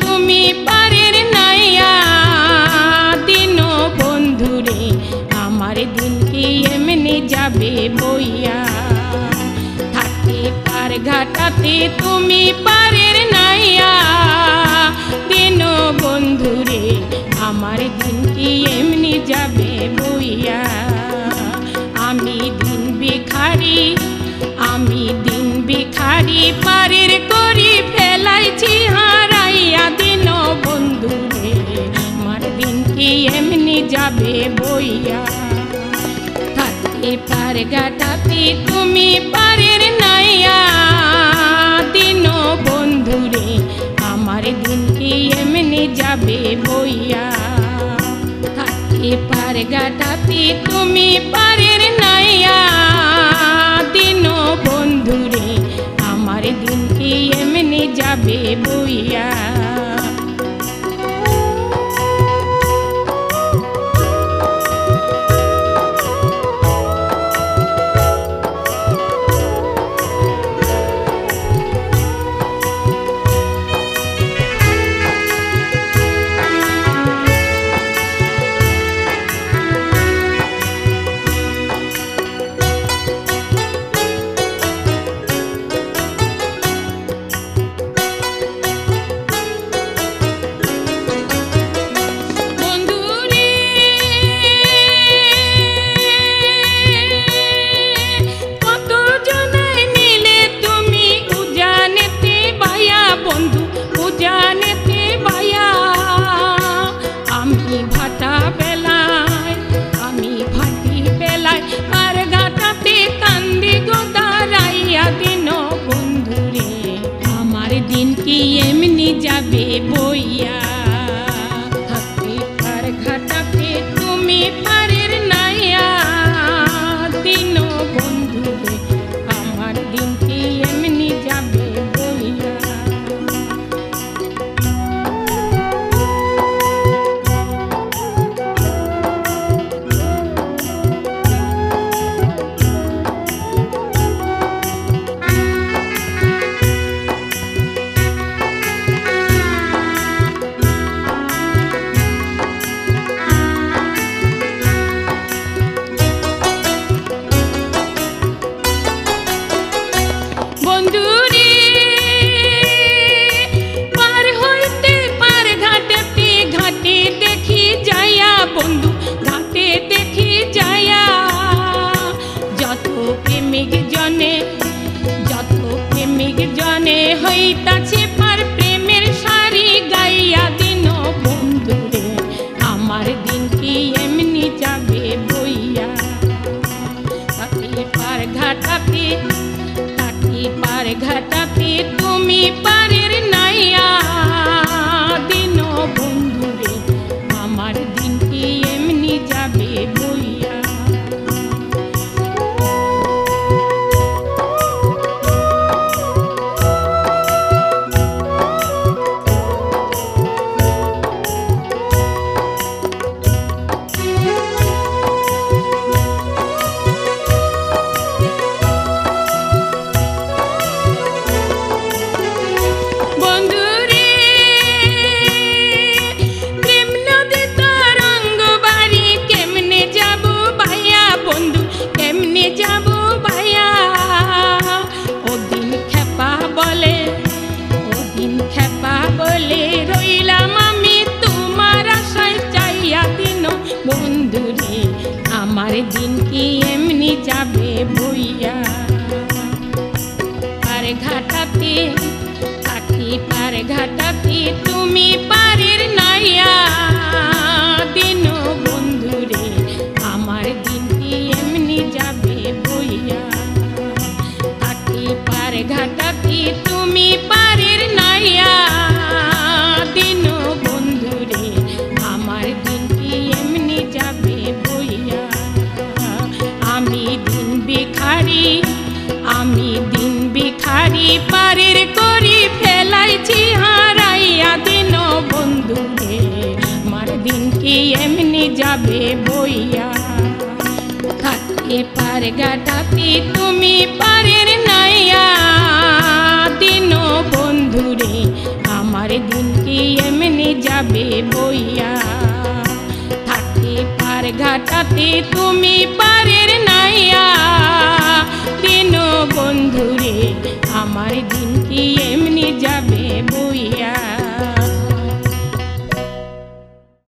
তুমি পারের নাইয়া। দিন বন্ধুরে, আমার দিন কি এমনি যাবে বইয়া। থাকে পার ঘাটাতে তুমি পারের নাইয়া। দিন বন্ধুরে, আমার দিন কি এমনি যাবে বইয়া। আমি দিন বেখারি আমি দিন বেখারি পারের কো যাবে বইয়া। থাকতে পার গাটাতে তুমি পারের নাইয়া। দিন বন্ধুরে, আমার দিন কি এমনি যাবে বইয়া। থাকতে পার গাটাতে তুমি পারের নাইয়া। দিন বন্ধুরে, আমার দিন কি এমনি যাবে বইয়া। এমনি যাবে হইতাছে পার প্রেমের সারি গাইয়া দিন বন্ধুরে, আমার দিন কি এমনি যাবে বইয়া? তাকে পার ঘাটাতে তাকে পার ঘাটাতে তুমি পারের নাইয়া। দিন কি এমনি যাবে বইয়া আর ঘাটাতে কাঠি পার ঘাটাতে যাবে বইয়া। থাকতে পার গাটাতে তুমি পারের নাইয়া। দিন বন্ধুরে, আমার দিন কি এমনি যাবে বইয়া। থাকতে পার ঘাটাতে তুমি পারের